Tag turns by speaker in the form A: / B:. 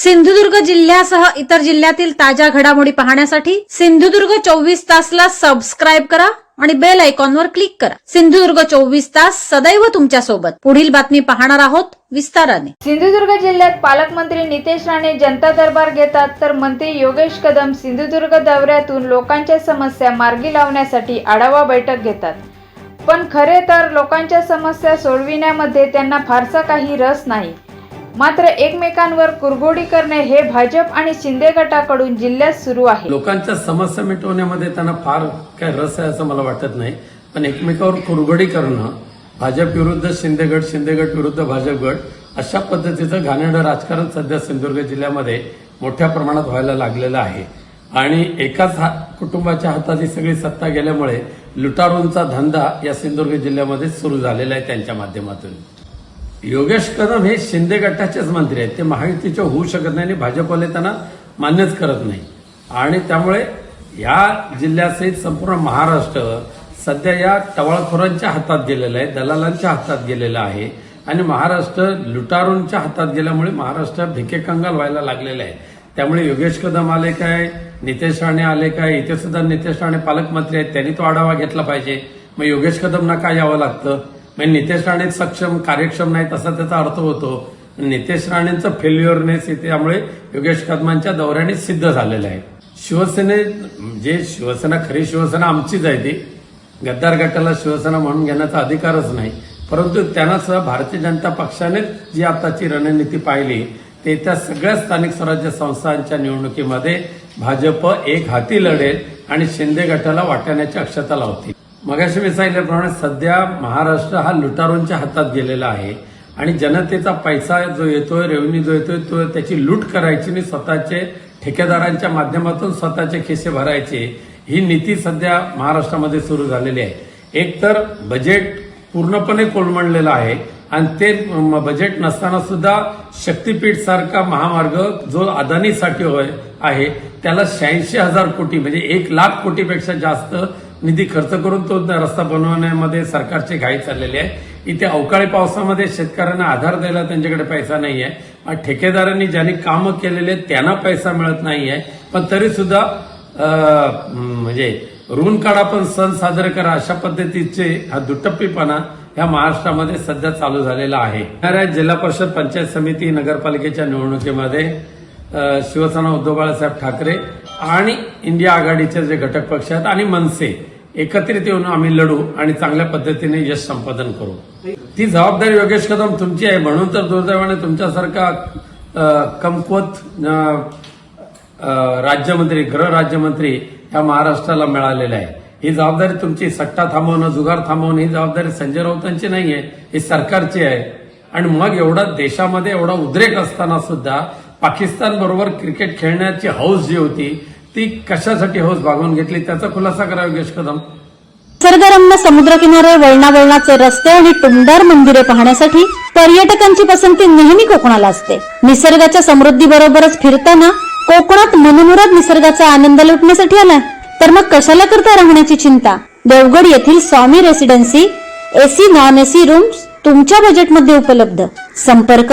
A: सिंधुदुर्ग जिल्ह्यासह इतर जिल्ह्यातील ताज्या घडामोडी पाहण्यासाठी सिंधुदुर्ग चोवीस तासला सबस्क्राईब करा आणि बेल आयकॉनवर क्लिक करा. सिंधुदुर्ग चोवीस तास सदैव तुमच्यासोबत. पुढील बातमी पाहणार आहोत विस्ताराने.
B: सिंधुदुर्ग जिल्ह्यात पालकमंत्री नितेश राणे जनता दरबार घेतात तर मंत्री योगेश कदम सिंधुदुर्ग दौऱ्यातून लोकांच्या समस्या मार्गी लावण्यासाठी आढावा बैठक घेतात. पण खरे तर लोकांच्या समस्या सोडविण्यामध्ये त्यांना फारसा काही रस नाही. मात्र एकमेकांवर कुरघोडी करणे हे भाजप आणि शिंदे गटाकडून जिल्ह्यात सुरू आहे.
C: लोकांच्या समस्या मिटवण्यामध्ये त्यांना फार काय रस आहे असं मला वाटत नाही. पण एकमेकावर कुरघोडी करणं भाजप विरुद्ध शिंदे गट शिंदे गट विरुद्ध भाजप गट अशा पद्धतीचं घाणेरडं राजकारण सध्या सिंधुदुर्ग जिल्ह्यामध्ये मोठ्या प्रमाणात व्हायला लागलेलं आहे. आणि एकाच हा कुटुंबाच्या हाताची सगळी सत्ता गेल्यामुळे लुटारूंचा धंदा या सिंधुदुर्ग जिल्ह्यामध्ये सुरू झालेला आहे त्यांच्या माध्यमातून. योगेश कदम हे शिंदे गटाचेच मंत्री आहेत. ते महायुतीचे होऊ शकत नाही आणि भाजपवाले त्यांना मान्यच करत नाही. आणि त्यामुळे या जिल्ह्यासहित संपूर्ण महाराष्ट्र सध्या या टवाळखोरांच्या हातात गेलेलं आहे दलालांच्या हातात गेलेलं आहे. आणि महाराष्ट्र लुटारूंच्या हातात गेल्यामुळे महाराष्ट्र भिकेकंगाल व्हायला लागलेलं आहे. त्यामुळे योगेश कदम आले काय नितेश राणे आले काय इथे सुद्धा नितेश राणे पालकमंत्री आहेत. त्यांनी तो आढावा घेतला पाहिजे. मग योगेश कदमना काय यावं लागतं? म्हणजे नितेश राणे सक्षम कार्यक्षम नाहीत असा त्याचा अर्थ होतो. नितेश राणेंचं फेल्युअरनेस त्यामुळे योगेश कदमांच्या दौऱ्याने सिद्ध झालेलं आहे. शिवसेने जे शिवसेना खरी शिवसेना आमचीच आहे ती. गद्दार गटाला शिवसेना म्हणून घेण्याचा अधिकारच नाही. परंतु त्यांना सुद्धा भारतीय जनता पक्षाने जी आताची रणनीती पाहिली ते त्या सगळ्या स्थानिक स्वराज्य संस्थांच्या निवडणुकीमध्ये भाजप एक हाती लढेल आणि शिंदे गटाला वाटण्याची अक्षता लावतील. मगाशी मी सांगितल्याप्रमाणे सध्या महाराष्ट्र हा लुटारूंच्या हातात गेलेला आहे आणि जनतेचा पैसा जो येतोय रेव्हेन्यू जो येतोय तो त्याची लूट करायची आणि स्वतःचे ठेकेदारांच्या माध्यमातून स्वतःचे खिसे भरायचे ही नीती सध्या महाराष्ट्रामध्ये सुरू झालेली आहे. एक तर बजेट पूर्णपणे कोलमडलेलं आहे आणि ते बजेट नसताना सुद्धा शक्तीपीठ सारखा महामार्ग जो अदानीसाठी होय आहे त्याला शहाऐंशी हजार कोटी म्हणजे एक लाख कोटीपेक्षा जास्त निधी खर्च करून तो रस्ता बनवण्यामध्ये सरकारची घाई चाललेली आहे. इथे अवकाळी पावसामध्ये शेतकऱ्यांना आधार द्यायला त्यांच्याकडे पैसा नाही आहे आणि ठेकेदारांनी ज्यांनी कामं केलेले आहेत, त्यांना पैसा मिळत नाही आहे पण तरी सुद्धा अं, म्हणजे ऋण काढा पण सण साजरे करा अशा पद्धतीचे हा दुटप्पीपणा ह्या महाराष्ट्रामध्ये सध्या चालू झालेला आहे. जिल्हा परिषद पंचायत समिती नगरपालिकेच्या निवडणुकीमध्ये शिवसेना उद्धव बाळासाहेब ठाकरे आणि इंडिया आघाडीचे जे घटक पक्ष आहेत आणि मनसे एकत्रित येऊन आम्ही लढू आणि चांगल्या पद्धतीने यश संपादन करू. ती जबाबदारी योगेश कदम तुमची आहे म्हणून तर दुर्दैवाने तुमच्यासारखा कमकुवत राज्यमंत्री गृह राज्यमंत्री या महाराष्ट्राला मिळालेला आहे. ही जबाबदारी तुमची सट्टा थांबवणं जुगार थांबवणं ही जबाबदारी संजय राऊतांची नाही आहे ही सरकारची आहे. आणि मग एवढा देशामध्ये एवढा उद्रेक असताना सुद्धा पाकिस्तानबरोबर क्रिकेट खेळण्याची हौस जी होती ती कशासाठी हौस भागवून घेतली? त्याचा खुलासा करा योगेश कदम.
A: निसर्गरम्य समुद्रकिनारे वळणावळणाचे रस्ते आणि टुमदार मंदिरे पाहण्यासाठी पर्यटकांची पसंती नेहमी कोकणाला असते. निसर्गाच्या समृद्धीबरोबरच फिरताना कोकणात मनमुराद निसर्गाचा आनंद लुटण्यासाठी आलाय. तर मग कशाला करता राहण्याची चिंता? देवगड येथील Swami residency AC non AC rooms तुमच्या बजेटमध्ये उपलब्ध. संपर्क